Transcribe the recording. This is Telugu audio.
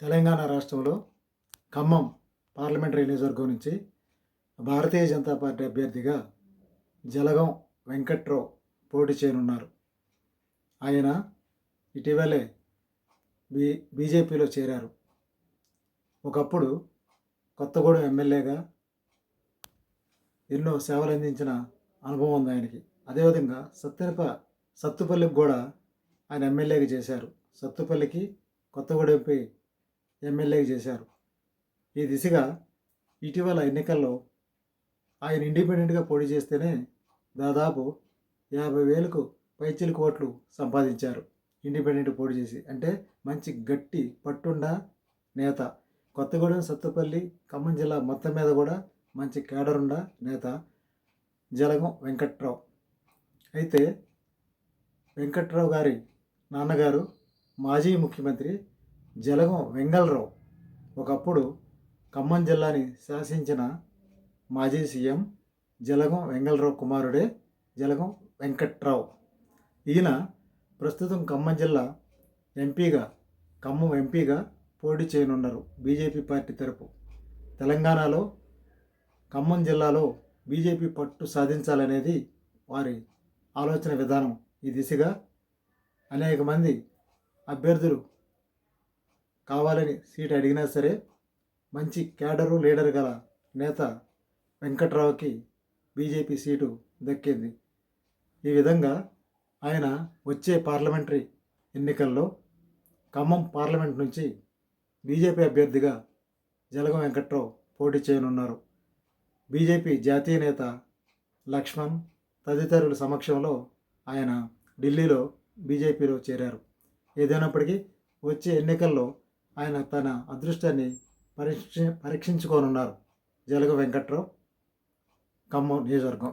తెలంగాణ రాష్ట్రంలో ఖమ్మం పార్లమెంటరీ నియోజకవర్గం నుంచి భారతీయ జనతా పార్టీ అభ్యర్థిగా జలగం వెంకట్రావు పోటీ చేయనున్నారు. ఆయన ఇటీవలే బీ బీజేపీలో చేరారు. ఒకప్పుడు కొత్తగూడెం ఎమ్మెల్యేగా ఎన్నో సేవలు అందించిన అనుభవం ఉంది ఆయనకి. అదేవిధంగా సత్తెనప సత్తుపల్లికి కూడా ఆయన ఎమ్మెల్యేగా చేశారు. సత్తుపల్లికి కొత్తగూడెంపై ఎమ్మెల్యేగా చేశారు. ఈ దిశగా ఇటీవల ఎన్నికల్లో ఆయన ఇండిపెండెంట్గా పోటీ చేస్తేనే దాదాపు యాభై వేలకు పైచిలకు ఓట్లు సంపాదించారు. ఇండిపెండెంట్ పోటీ చేసి అంటే మంచి గట్టి పట్టుండ నేత. కొత్తగూడెం సత్తుపల్లి ఖమ్మం జిల్లా మొత్తం మీద కూడా మంచి కేడరుండ నేత జలగం వెంకట్రావు. అయితే వెంకట్రావు గారి నాన్నగారు మాజీ ముఖ్యమంత్రి జలగం వెంగళరావు. ఒకప్పుడు ఖమ్మం జిల్లాని శాసించిన మాజీ సీఎం జలగం వెంగళరావు కుమారుడే జలగం వెంకట్రావు. ఈయన ప్రస్తుతం ఖమ్మం జిల్లా ఎంపీగా ఖమ్మం ఎంపీగా పోటీ చేయనున్నారు బీజేపీ పార్టీ తరపు. తెలంగాణలో ఖమ్మం జిల్లాలో బీజేపీ పట్టు సాధించాలనేది వారి ఆలోచన విధానం. ఈ దిశగా అనేక మంది అభ్యర్థులు కావాలని సీట్ అడిగినా సరే మంచి క్యాడరు లీడర్ గల నేత వెంకట్రావుకి బీజేపీ సీటు దక్కింది. ఈ విధంగా ఆయన వచ్చే పార్లమెంటరీ ఎన్నికల్లో ఖమ్మం పార్లమెంట్ నుంచి బీజేపీ అభ్యర్థిగా జలగం వెంకట్రావు పోటీ చేయనున్నారు. బీజేపీ జాతీయ నేత లక్ష్మణ్ తదితరుల సమక్షంలో ఆయన ఢిల్లీలో బీజేపీలో చేరారు. ఏదైనప్పటికీ వచ్చే ఎన్నికల్లో ఆయన తన అదృష్టాన్ని పరీక్ష పరీక్షించుకోనున్నారు. జలగ వెంకట్రావు ఖమ్మం నియోజకవర్గం.